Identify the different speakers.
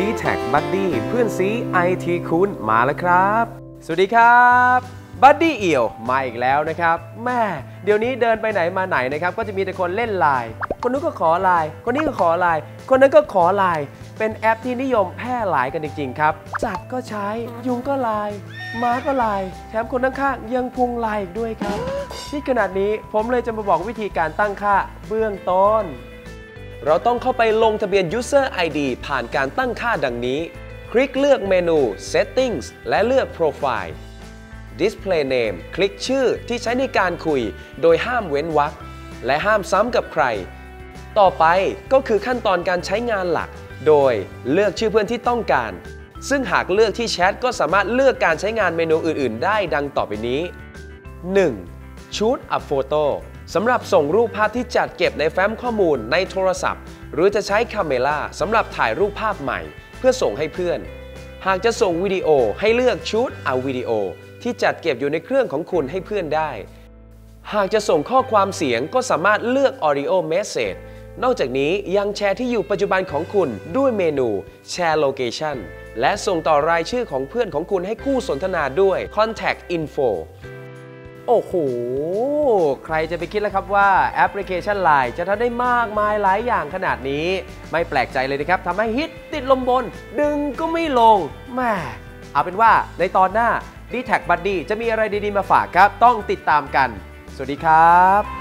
Speaker 1: d t แท็บัดดี้เพื่อนซีไอทีคุณมาแล้วครับ สวัสดีครับบัดดี้เอี่ยวมาอีกแล้วนะครับแม่เดี๋ยวนี้เดินไปไหนมาไหนนะครับก็จะมีแต่คนเล่นไลน์คนนู้นก็ขอไลน์คนนี้ก็ขอไลน์คนนั้นก็ขอไลน์เป็นแอปที่นิยมแพร่หลายกันจริง ๆ ครับสัตว์ก็ใช้ยุงก็ไลน์ม้าก็ไลน์แถมคนข้างๆยังพุงไลน์อีกด้วยครับ ที่ขนาดนี้ผมเลยจะมาบอกวิธีการตั้งค่าเบื้องต้น เราต้องเข้าไปลงทะเบียน User ID ผ่านการตั้งค่าดังนี้ คลิกเลือกเมนู Settings และเลือก Profile Display Name คลิกชื่อที่ใช้ในการคุย โดยห้ามเว้นวรรคและห้ามซ้ำกับใคร ต่อไปก็คือขั้นตอนการใช้งานหลัก โดยเลือกชื่อเพื่อนที่ต้องการ ซึ่งหากเลือกที่แชทก็สามารถเลือกการใช้งานเมนูอื่น ๆ ได้ดังต่อไปนี้ 1. Shoot a photo สำหรับส่งรูปภาพที่จัดเก็บในแฟ้มข้อมูลในโทรศัพท์ หรือจะใช้คาเมล่าสำหรับถ่ายรูปภาพใหม่ เพื่อส่งให้เพื่อน หากจะส่งวิดีโอให้เลือก Shoot a video ที่จัดเก็บอยู่ในเครื่องของคุณให้เพื่อนได้ หากจะส่งข้อความเสียงก็สามารถเลือก Audio Message นอกจากนี้ยังแชร์ที่อยู่ปัจจุบันของคุณด้วยเมนู Share Location และส่งต่อรายชื่อของเพื่อนของคุณให้คู่สนทนาด้วย Contact Info โอ้โห ใครจะไปคิดแล้วครับว่าแอปพลิเคชัน Line จะทำได้มากมายหลายอย่างขนาดนี้ ไม่แปลกใจเลยนะครับทำให้ฮิตติดลมบน ดึงก็ไม่ลงแม่เอาเป็นว่าในตอนหน้า d t แท็ Buddy จะมีอะไรดี ๆ มาฝากครับ ต้องติดตามกัน สวัสดีครับ